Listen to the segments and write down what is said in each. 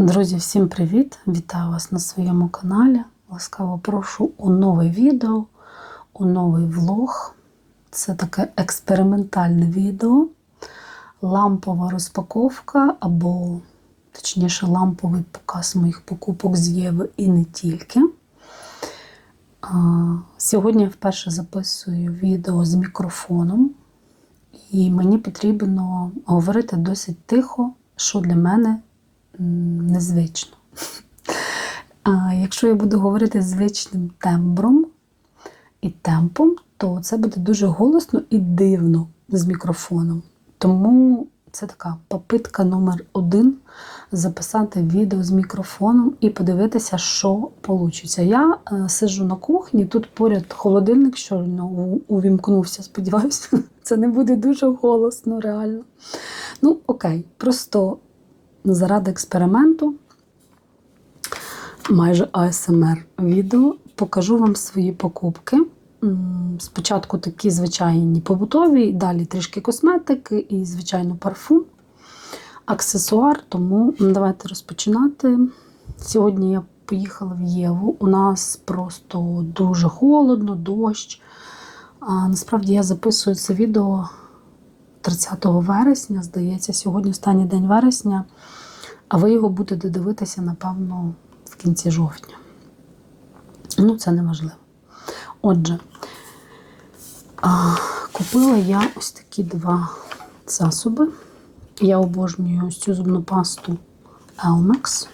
Друзі, всім привіт! Вітаю вас на своєму каналі. Ласкаво прошу у нове відео, у новий влог. Це таке експериментальне відео, лампова розпаковка, або, точніше, ламповий показ моїх покупок з Єви і не тільки. Сьогодні я вперше записую відео з мікрофоном, і мені потрібно говорити досить тихо, що для мене незвично. А якщо я буду говорити звичним тембром і темпом, то це буде дуже голосно і дивно з мікрофоном. Тому це така попитка номер один записати відео з мікрофоном і подивитися, що вийде. Я е, сиджу на кухні, тут поряд холодильник щойно у- увімкнувся. Сподіваюся, це не буде дуже голосно, реально. Ну, окей, просто заради експерименту, майже АСМР відео, покажу вам свої покупки. Спочатку такі звичайні побутові, далі трішки косметики і, звичайно, парфум, аксесуар. Тому давайте розпочинати. Сьогодні я поїхала в Єву. У нас просто дуже холодно, дощ. А, насправді я записую це відео 30 вересня, здається, сьогодні останній день вересня, а ви його будете дивитися, напевно, в кінці жовтня. Ну, це не важливо. Отже, купила я ось такі два засоби. Я обожнюю ось цю зубну пасту Elmex.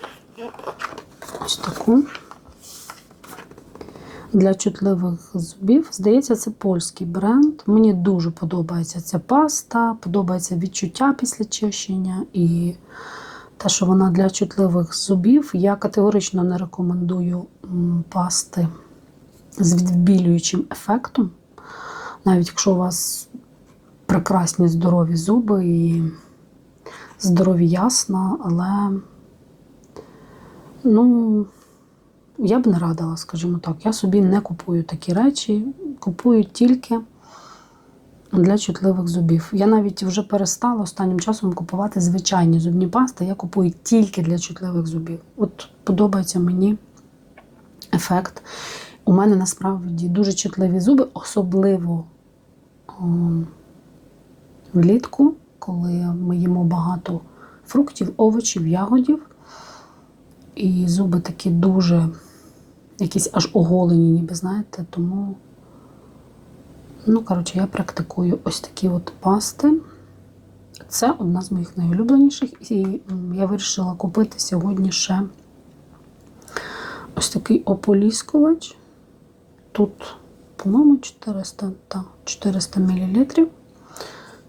Ось таку. Для чутливих зубів. Здається, це польський бренд. Мені дуже подобається ця паста, подобається відчуття після чищення і те, що вона для чутливих зубів. Я категорично не рекомендую пасти з відбілюючим ефектом. Навіть якщо у вас прекрасні здорові зуби і здорові ясна, але ну, я б не радила, скажімо так. Я собі не купую такі речі, купую тільки для чутливих зубів. Я навіть вже перестала останнім часом купувати звичайні зубні пасти. Я купую тільки для чутливих зубів. От подобається мені ефект. У мене насправді дуже чутливі зуби, особливо о, влітку, коли ми їмо багато фруктів, овочів, ягодів. І зуби такі дуже якісь аж оголені, ніби знаєте, тому, ну, коротше, я практикую ось такі от пасти. Це одна з моїх найулюбленіших. І я вирішила купити сьогодні ще ось такий ополіскувач. Тут, по-моєму, 400, та, 400 мл.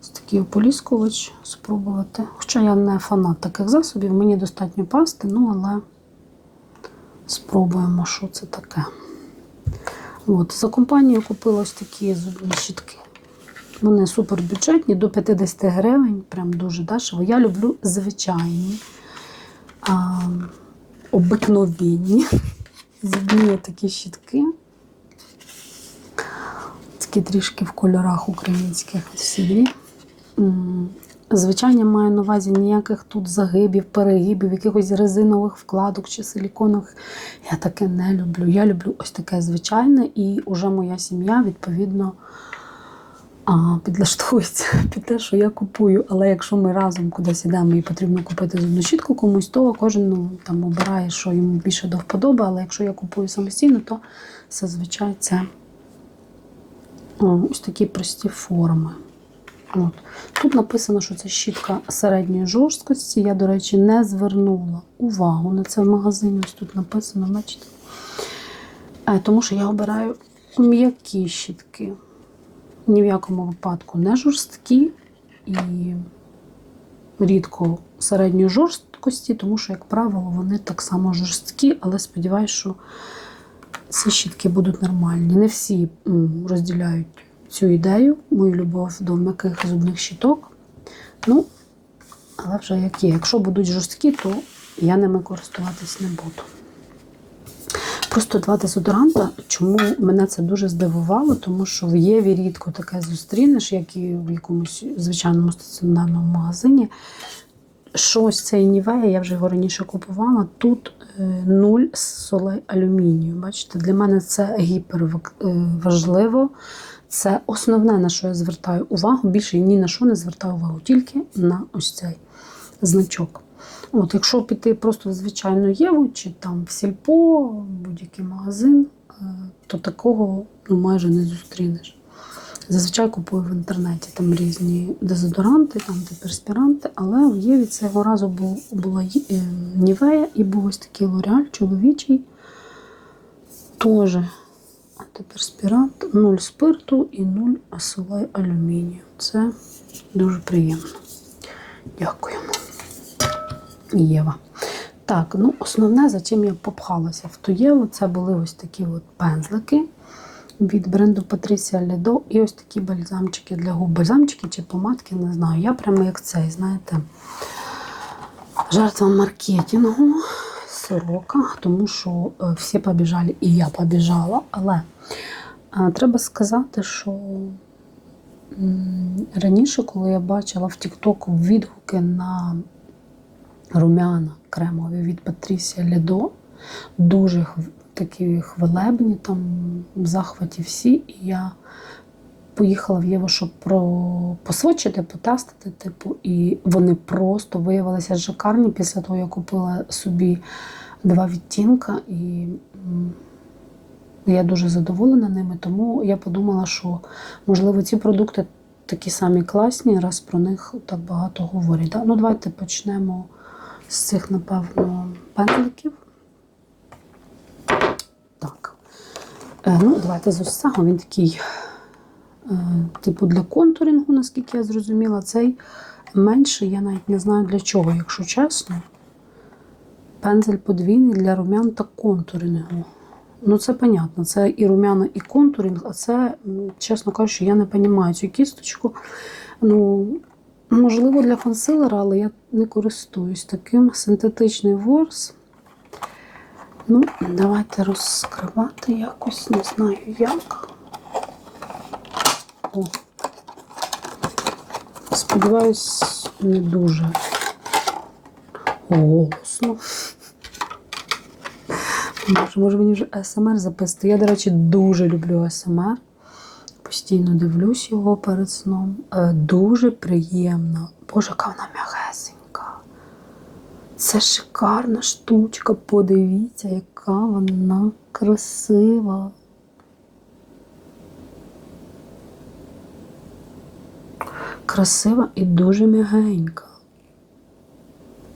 Ось такий ополіскувач спробувати. Хоча я не фанат таких засобів, мені достатньо пасти, ну але спробуємо, що це таке. От, за компанію купила ось такі зубні щітки. Вони супер бюджетні, до 50 гривень, прям дуже дешево. Я люблю звичайні, а, обикновенні зубні такі щітки. Такі трішки в кольорах українських всі Звичайно, маю на увазі ніяких тут загибів, перегибів, якихось резинових вкладок чи силіконових. Я таке не люблю. Я люблю ось таке звичайне, і вже моя сім'я, відповідно, підлаштовується під те, що я купую. Але якщо ми разом кудись йдемо і потрібно купити зубну щітку комусь, то кожен ну, там обирає, що йому більше до вподоби. Але якщо я купую самостійно, то зазвичай це ось такі прості форми. От. Тут написано, що це щітка середньої жорсткості. Я, до речі, не звернула увагу на це в магазині. Ось тут написано, бачите? Е, Тому що я обираю м'які щітки. Ні в якому випадку не жорсткі і рідко середньої жорсткості, тому що, як правило, вони так само жорсткі, але сподіваюся, що ці щітки будуть нормальні. Не всі розділяють цю ідею, мою любов до м'яких зубних щіток. Ну, але вже як є. Якщо будуть жорсткі, то я ними користуватись не буду. Просто два дезодоранта, чому мене це дуже здивувало, тому що в Єві рідко таке зустрінеш, як і в якомусь звичайному стаціонарному магазині. що ось цей Нівея, я вже його раніше купувала. Тут е, нуль солей алюмінію. Бачите, для мене це гіпер е. Це основне, на що я звертаю увагу. Більше ні на що не звертаю увагу, тільки на ось цей значок. От, Якщо піти просто в звичайну Єву чи там в сільпо, будь-який магазин, е, то такого ну, майже не зустрінеш. Зазвичай купую в інтернеті там різні дезодоранти, там перспіранти, але в Єві цього разу був, була е, Нівея і був ось такий лореаль чоловічий. Теж антиперспірант, 0 спирту і 0 асолей алюмінію. Це дуже приємно. Дякуємо. Єва. Так, ну основне, за чим я попхалася в ту Єву, це були ось такі от пензлики від бренду Patricia Lido і ось такі бальзамчики для губ. Бальзамчики чи помадки, не знаю. Я прямо як цей, знаєте, жертва маркетингу сорока, тому що е, всі побіжали, і я побіжала. Але е, треба сказати, що раніше, коли я бачила в TikTok відгуки на румяна кремові від Патрісія Лідо, дуже такі хвалебні, там в захваті всі. І я поїхала в Єву, щоб про... посвочити, потестити, типу, і вони просто виявилися шикарні після того, я купила собі два відтінка, і я дуже задоволена ними. Тому я подумала, що можливо ці продукти такі самі класні, раз про них так багато говорять. Да? Ну, давайте почнемо з цих, напевно, пензликів. Так. Е, ну, давайте з ось. Він такий, типу, для контурингу, наскільки я зрозуміла, цей менший, я навіть не знаю для чого, якщо чесно. Пензель подвійний для румян та контурингу. Ну, це понятно. Це і румяна, і контуринг, а це, чесно кажучи, я не розумію цю кісточку. Ну, можливо, для консилера, але я не користуюсь таким синтетичний ворс. Ну, давайте розкривати якось, не знаю як. О. Сподіваюсь, не дуже голосно. Може, мені вже АСМР записати. Я, до речі, дуже люблю АСМР. Постійно дивлюсь його перед сном. Е, Дуже приємно. Боже, яка вона м'ягесенька. Це шикарна штучка. Подивіться, яка вона красива. Красива і дуже м'ягенька.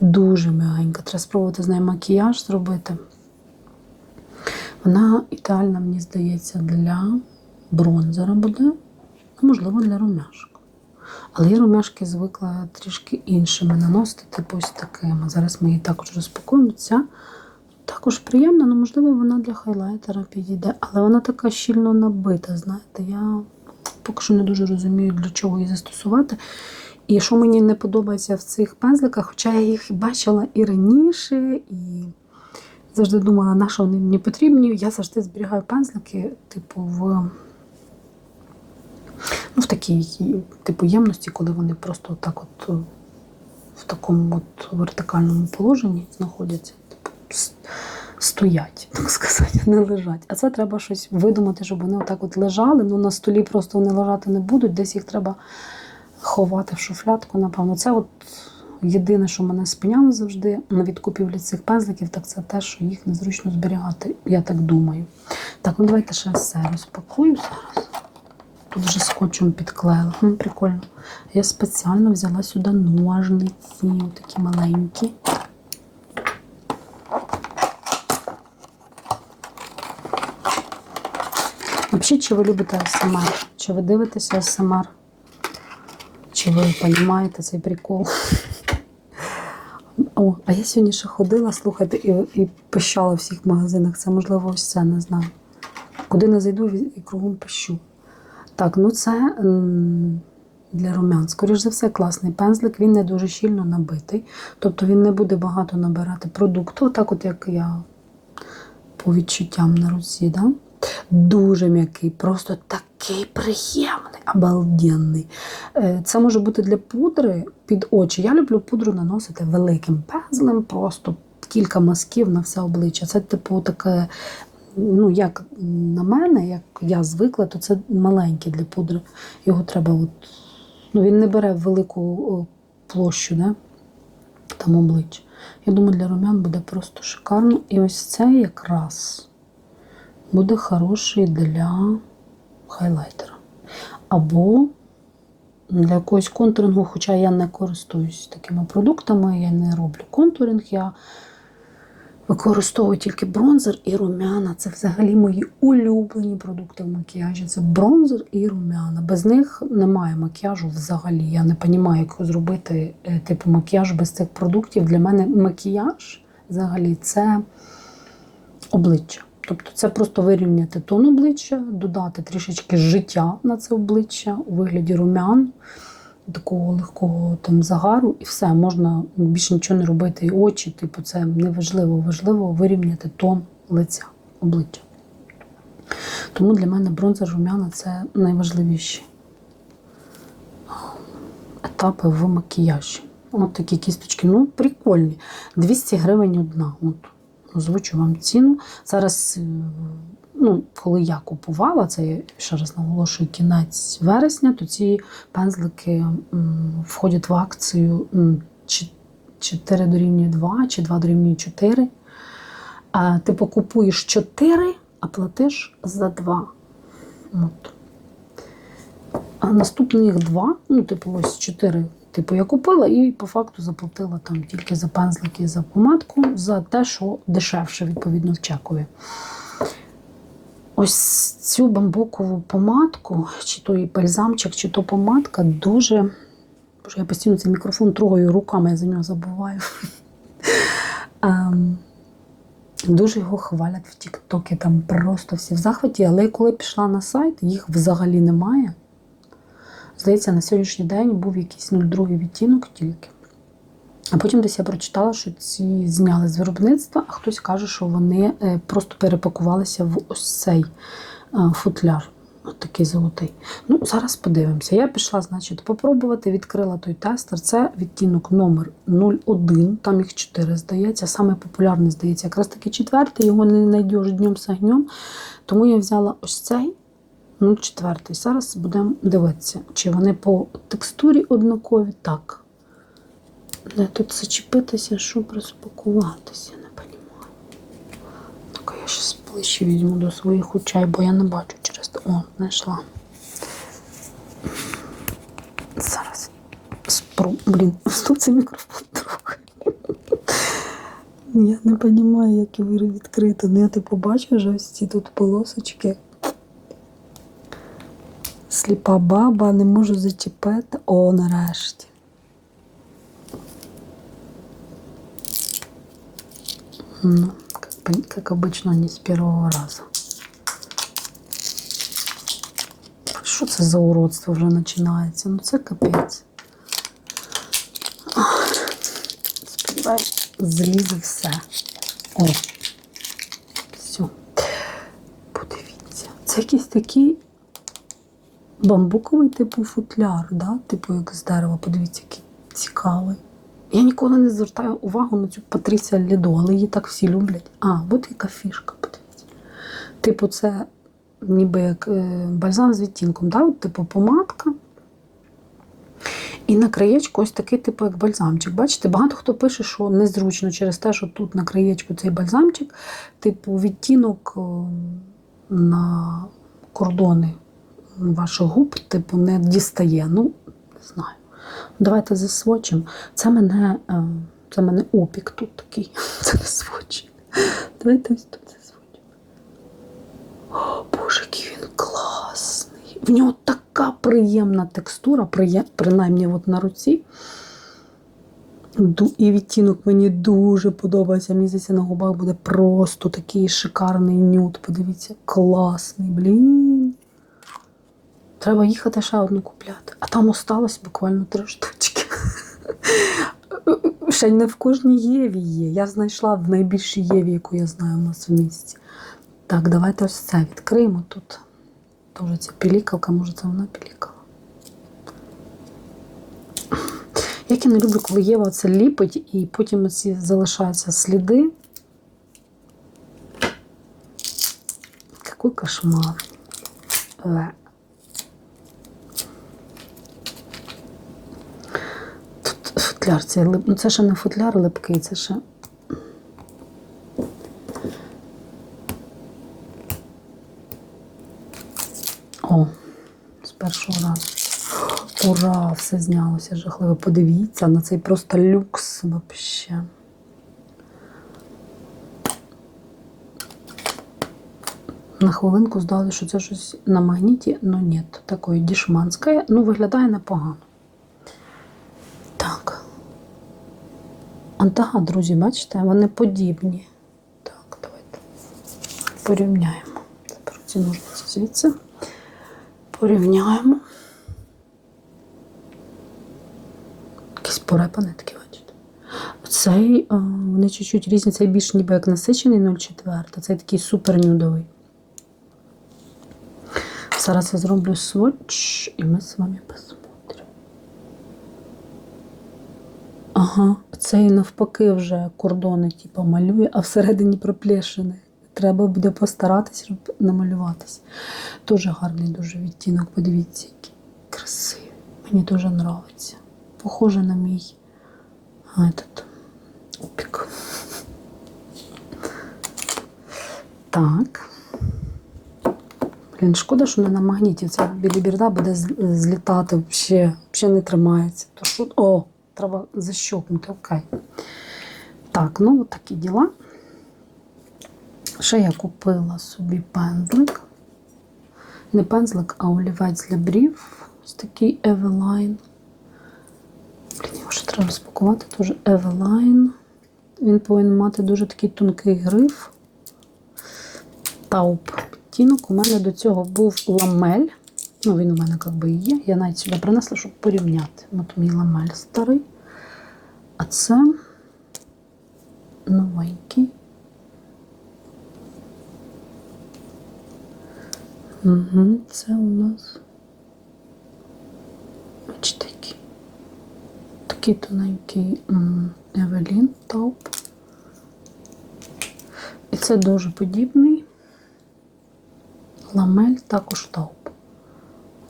Дуже м'ягенька. Треба спробувати з нею макіяж зробити. Вона ідеальна, мені здається, для бронзера буде, а можливо для румяшок. Але я румяшки звикла трішки іншими наносити, типу ось такими. Зараз ми її також розпакуємо. Ця також приємна, але можливо вона для хайлайтера підійде. Але вона така щільно набита, знаєте, я поки що не дуже розумію, для чого її застосувати. І що мені не подобається в цих пензликах, хоча я їх бачила і раніше, і завжди думала, на що вони мені потрібні. Я завжди зберігаю пензлики, типу, в, ну, в такій типу, ємності, коли вони просто так от е, в такому от вертикальному положенні знаходяться, типу, стоять, так сказати, не лежать. А це треба щось видумати, щоб вони отак от лежали. Ну на столі просто вони лежати не будуть, десь їх треба ховати в шуфлядку, напевно. Це от єдине, що мене спиняло завжди на відкупівлі цих пензликів, так це те, що їх незручно зберігати. Я так думаю. Так, ну давайте ще все розпакую зараз. Тут вже скотчем підклеїла. Хм, прикольно. Я спеціально взяла сюди ножниці, такі маленькі. Взагалі, чи ви любите СМР? Чи ви дивитеся СМР? Чи ви розумієте цей прикол? О, а я сьогодні ще ходила, слухайте, і, і пищала в всіх магазинах. Це можливо ось це не знаю. Куди не зайду і кругом пищу. Так, ну це для румян. Скоріш за все, класний пензлик, він не дуже щільно набитий. Тобто він не буде багато набирати продукту, так от як я по відчуттям на руці. Да? Дуже м'який, просто такий приємний. Обалденний. Е, Це може бути для пудри під очі. Я люблю пудру наносити великим пензлем, просто кілька мазків на все обличчя. Це, типу, таке, ну, як на мене, як я звикла, то це маленький для пудри. Його треба, от, ну, він не бере велику площу, да? там обличчя. Я думаю, для румян буде просто шикарно. І ось це якраз буде хороший для хайлайтера. Або для якогось контурингу, хоча я не користуюсь такими продуктами, я не роблю контуринг, я використовую тільки бронзер і румяна. Це взагалі мої улюблені продукти в макіяжі. Це бронзер і румяна. Без них немає макіяжу взагалі. Я не розумію, як зробити е, типу макіяж без цих продуктів. Для мене макіяж взагалі це обличчя. Тобто це просто вирівняти тон обличчя, додати трішечки життя на це обличчя у вигляді румян, такого легкого там загару, і все, можна більше нічого не робити. І очі, типу, це не важливо. Важливо вирівняти тон лиця, обличчя. Тому для мене бронзер румяна це найважливіші етапи в макіяжі. От такі кісточки. Ну, прикольні. 200 гривень одна. От, озвучу вам ціну. Зараз, е, ну, коли я купувала, це я ще раз наголошую кінець вересня, то ці пензлики входять в акцію м, чи- 4 дорівнює 2 чи 2 дорівнює 4. А, типу купуєш 4, а платиш за 2. От. А наступних два, ну, типу, ось чотири, типу, я купила і по факту заплатила там тільки за пензлики, за помадку, за те, що дешевше, відповідно, в чекові. Ось цю бамбукову помадку, чи то і бальзамчик, чи то помадка, дуже. Боже, я постійно цей мікрофон трогаю руками, я за нього забуваю. Ем, Дуже його хвалять в Тіктокі, там просто всі в захваті, але коли пішла на сайт, їх взагалі немає. Здається, на сьогоднішній день був якийсь 02 відтінок тільки. А потім десь я прочитала, що ці зняли з виробництва, а хтось каже, що вони е, просто перепакувалися в ось цей е, футляр. От такий золотий. Ну, зараз подивимося. Я пішла, значить, попробувати, відкрила той тестер. Це відтінок номер 01, там їх 4, здається. Саме популярний, здається, якраз таки четвертий, його не знайдеш днем з огнем. Тому я взяла ось цей 04. Зараз будемо дивитися, чи вони по текстурі однакові. Так. Де тут зачепитися, щоб розпакуватися, не розумію. Так, я зараз ближче візьму до своїх очей, бо я не бачу через. О, знайшла. Зараз спру... Блін, стоп цей мікрофон трохи. Я не розумію, як його відкрити. Ну, я типу бачу вже ось ці тут полосочки. Сліпа баба, не можу зачепити. О, нарешті. Ну, как, как обычно, не с первого раза. Що це за уродство вже починається? Ну це капець. Злізе все. О. Все. Подивіться. Це якийсь такий бамбуковий типу футляр, да? типу як з дерева. Подивіться, який цікавий. Я ніколи не звертаю увагу на цю Патрісія Лідо, але її так всі люблять. А, от яка фішка, подивіться. Типу, це ніби як е, бальзам з відтінком, да? От, типу помадка. І на краєчку ось такий, типу, як бальзамчик. Бачите, багато хто пише, що незручно через те, що тут на краєчку цей бальзамчик, типу, відтінок е, на кордони ваших губ, типу, не дістає. Ну, не знаю. Давайте засвочимо. Це мене, е, це мене опік тут такий. Це не свочі. Давайте ось тут засвочимо. О, Боже, який він класний. В нього така приємна текстура, принаймні от на руці. І відтінок мені дуже подобається. Мені здається, на губах буде просто такий шикарний нюд. Подивіться, класний, блін. Треба їхати ще одну купляти. А там осталось буквально три штучки. Ще не в кожній Єві є. Я знайшла в найбільшій Єві, яку я знаю у нас в місті. Так, давайте ось це відкриємо тут. Тоже ця пілікалка, може це вона пілікала. Як я не люблю, коли Єва це ліпить і потім ці залишаються сліди. Какой кошмар. Е, футляр цей лип. Ну це ще не футляр липкий, це ще. О, з першого разу. Ура, все знялося жахливо. Подивіться на цей просто люкс вообще. На хвилинку здали, що це щось на магніті, але ні, такое дішманське. Ну, виглядає непогано. Так. Ага, друзі, бачите, вони подібні. Так, давайте порівняємо. Тепер ці ножниці звідси. Порівняємо. Якісь порепані такі, бачите. Цей, а, вони чуть-чуть різні, цей більш ніби як насичений 0,4, цей такий супер нюдовий. Зараз я зроблю сводч, і ми з вами посмотримо. Ага, цей навпаки вже кордони типу, малює, а всередині проплешини. Треба буде постаратись, щоб намалюватись. Дуже гарний дуже відтінок. Подивіться, який красивий. Мені дуже подобається. Похоже на мій этот, опік. Так. Блін, шкода, що не на магніті. Ця біліберда буде злітати взагалі не тримається. То що, о, треба защокнути, окей. Так, ну такі діла. Ще я купила собі пензлик. Не пензлик, а олівець для брів. Ось такий Eveline. Блін, його ще треба розпакувати. Теж Eveline. Він повинен мати дуже такий тонкий гриф. Тауп відтінок. У мене до цього був ламель. Ну, він у мене як би є. Я навіть сюди принесла, щоб порівняти. От мій ламель старий. А це новенький. Угу, це у нас. Бачите, який. Такий тоненький Евелін Тауп. І це дуже подібний. Ламель також тауп.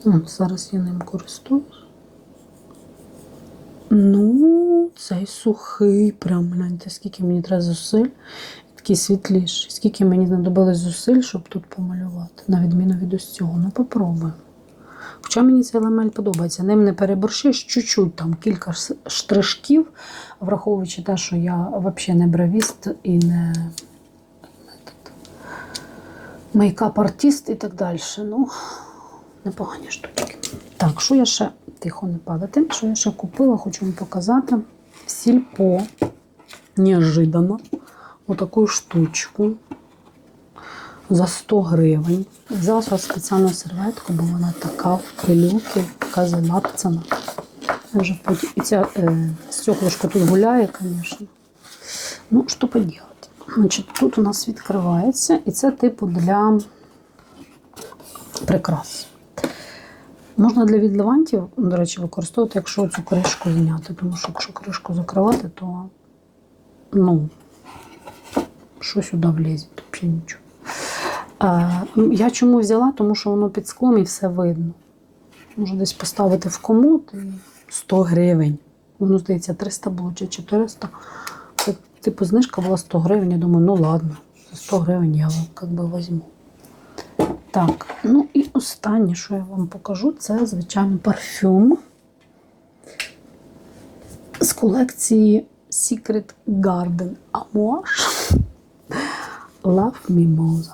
Зараз я ним користуюсь. Ну, цей сухий, прям гляньте, скільки мені треба зусиль. Такий світліший. Скільки мені знадобилось зусиль, щоб тут помалювати, на відміну від ось цього. Ну, попробуємо. Хоча мені цей ламель подобається. Ним не переборщиш, чуть-чуть там кілька штришків, враховуючи те, що я взагалі не бравіст і не мейкап-артист і так далі. Ну, непогані штучки. Так, що я ще тихо не падати. Що я ще купила, хочу вам показати. В сільпо неожиданно отаку штучку за 100 гривень. Взяла собі спеціальну серветку, бо вона така в пилюки, така залапцана. Вже потім... І ця е, стеклышко тут гуляє, звісно. Ну, що поділати? Значить, тут у нас відкривається, і це типу для прикрас. Можна для відливантів, до речі, використовувати, якщо цю кришку зняти. Тому що якщо кришку закривати, то ну, що сюди влізе, взагалі нічого. Е, я чому взяла? Тому що воно під склом і все видно. Можу десь поставити в комод і 100 гривень. Воно, здається, 300 було чи 400. Це, типу, знижка була 100 гривень. Я думаю, ну ладно, за 100 гривень я як би візьму. Так, ну і останнє, що я вам покажу, це, звичайно, парфюм з колекції Secret Garden Amouage Love Mimosa.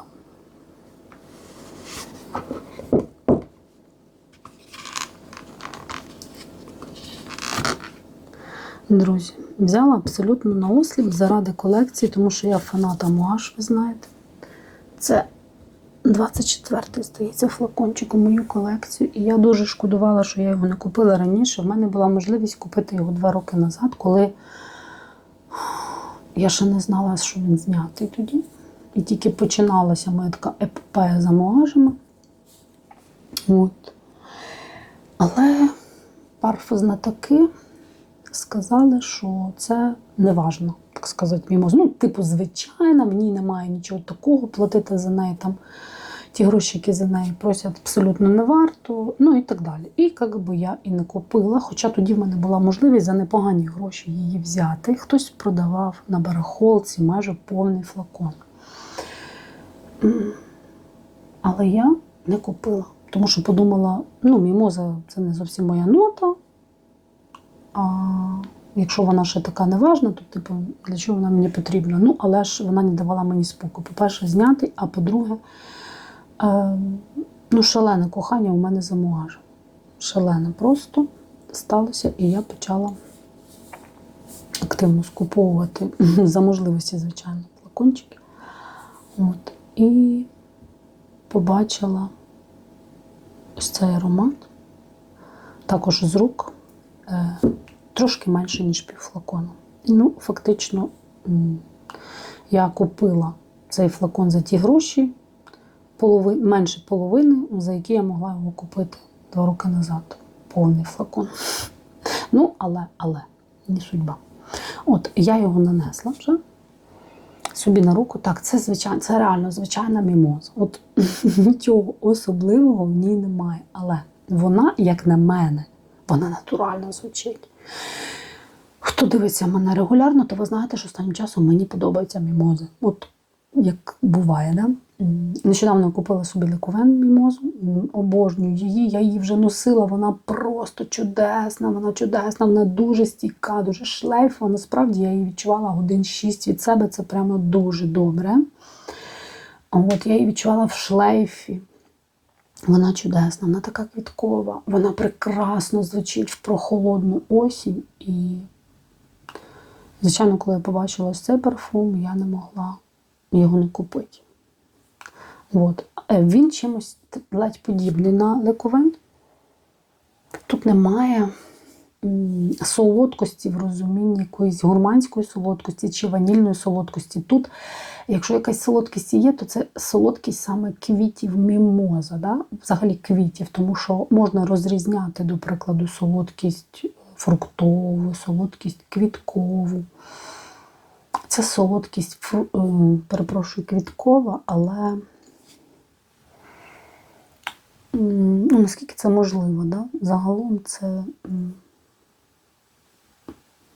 Друзі, взяла абсолютно на осліп заради колекції, тому що я фанат Амуаш, ви знаєте. Це 24-й, здається, флакончик у мою колекцію. І я дуже шкодувала, що я його не купила раніше. В мене була можливість купити його два роки назад, коли я ще не знала, що він знятий тоді. І тільки починалася моя така епопея за муажами. От. Але парф знатоки сказали, що це не важно, так сказати, мімоз. Ну, типу, звичайно, ній немає нічого такого, платити за неї там ті гроші, які за неї просять, абсолютно не варто, ну і так далі. І як би я і не купила, хоча тоді в мене була можливість за непогані гроші її взяти. Хтось продавав на барахолці майже повний флакон. Але я не купила, тому що подумала, ну, мімоза це не зовсім моя нота. А якщо вона ще така неважна, то типу, для чого вона мені потрібна? Ну, але ж вона не давала мені спокою. По-перше, зняти, а по-друге, е, ну, шалене кохання у мене за. Шалене просто сталося, і я почала активно скуповувати за можливості, звичайно, флакончики. От. І побачила ось цей аромат. Також з рук е, трошки менше, ніж півфлакону. Ну, фактично, я купила цей флакон за ті гроші, полови, менше половини, за які я могла його купити два роки назад. Повний флакон. Ну, але, але, не судьба. От, я його нанесла вже собі на руку. Так, це звичайно, це реально звичайна мімоза. От нічого особливого в ній немає. Але вона, як на мене, вона натурально звучить. Хто дивиться мене регулярно, то ви знаєте, що останнім часом мені подобаються мімози. От як буває, да? Нещодавно купила собі лікувен мімозу, обожнюю її. Я її вже носила, вона просто чудесна, вона чудесна, вона дуже стійка, дуже шлейфова. Насправді я її відчувала годин 6 від себе, це прямо дуже добре. От я її відчувала в шлейфі. Вона чудесна, вона така квіткова, вона прекрасно звучить в прохолодну осінь. І, звичайно, коли я побачила цей парфум, я не могла його не купити. От. Е, Він чимось ледь подібний на лековен. Тут немає солодкості в розумінні якоїсь гурманської солодкості чи ванільної солодкості. Тут, якщо якась солодкість є, то це солодкість саме квітів мімоза, да? взагалі квітів, тому що можна розрізняти, до прикладу, солодкість фруктову, солодкість квіткову. Це солодкість, е, перепрошую, квіткова, але ну, наскільки це можливо, да? загалом це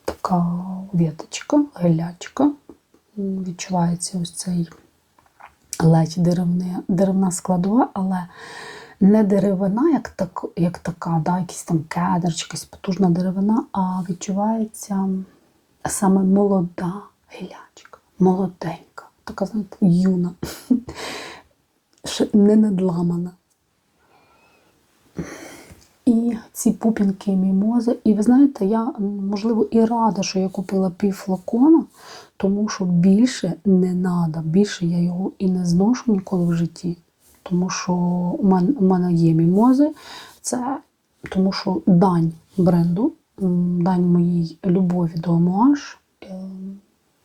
така віточка, гелячка. Відчувається ось цей ледь деревна складова, але не деревина, як, так, як така, да? якийсь там кедр чи якась потужна деревина, а відчувається саме молода гілячка, молоденька, така, знаєте, юна, не надламана. І ці пупінки мімози. І ви знаєте, я, можливо, і рада, що я купила пів флакона, тому що більше не треба, більше я його і не зношу ніколи в житті. Тому що у мене, у мене є мімози. Це тому що дань бренду, дань моїй любові до Амуаш, е,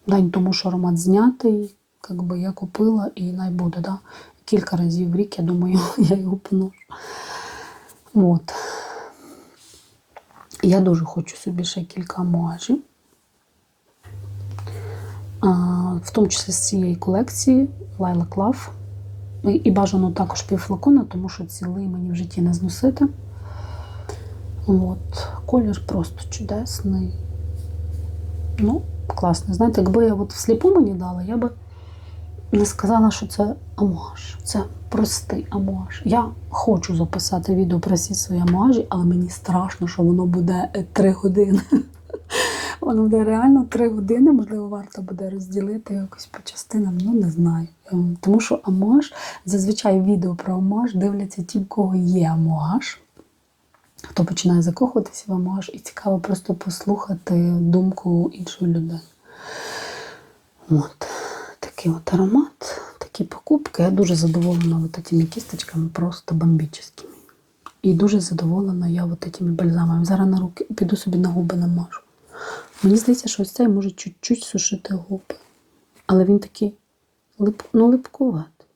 дань тому, що аромат знятий, як би я купила і най буде. Да? Кілька разів в рік, я думаю, я його поношу. От. Я дуже хочу собі ще кілька амуажів. А, в тому числі з цієї колекції Love. І, і бажано також півфлакона, тому що цілий мені в житті не зносити. От. Колір просто чудесний. Ну, класний. Знаєте, якби я от всліпу мені дала, я би не сказала, що це амуаж. Це простий амуаж. Я хочу записати відео про всі свої амуажі, але мені страшно, що воно буде е, три години. Воно буде реально три години, можливо, варто буде розділити якось по частинам, ну не знаю. Ем, Тому що амуаж, зазвичай відео про амуаж дивляться ті, в кого є амуаж. Хто починає закохуватися в амуаж, і цікаво просто послухати думку іншої людини. От такий от аромат, такі покупки. Я дуже задоволена от цими кісточками, просто бомбічними. І дуже задоволена я от цими бальзамами. Зараз на руки піду собі на губи намажу. Мені здається, що ось цей може чуть-чуть сушити губи. Але він такий лип, ну, липкуватий.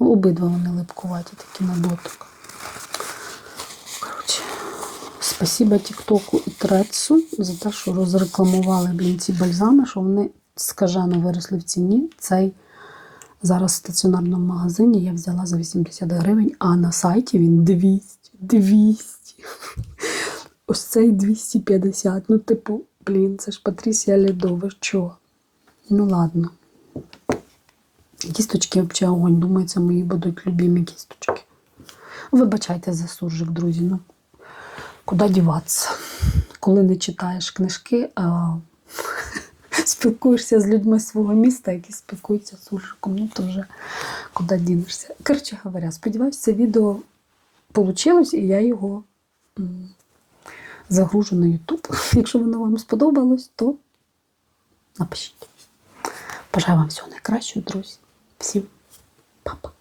Ну, обидва вони липкуваті, такі на дотик. Коротше, Спасибо Тіктоку і Трецу за те, що розрекламували блін, ці бальзами, що вони скажено виросли в ціні. Цей зараз в стаціонарному магазині я взяла за 80 гривень, а на сайті він 200. 200. Ось цей 250. Ну, типу, блін, це ж Патрісія Лідо, ви чого? Ну ладно. Кісточки взагалі огонь. Думаю, це мої будуть любимі кісточки. Вибачайте за суржик, друзі. Ну, куди діватися? Коли не читаєш книжки, спілкуєшся з людьми свого міста, які спілкуються з суржиком, ну то вже куди дінешся. Коротше говоря, сподіваюся, це відео вийшло, і я його загружу на YouTube. Якщо воно вам сподобалось, то напишіть. Бажаю вам всього найкращого, друзі. Всім па-па.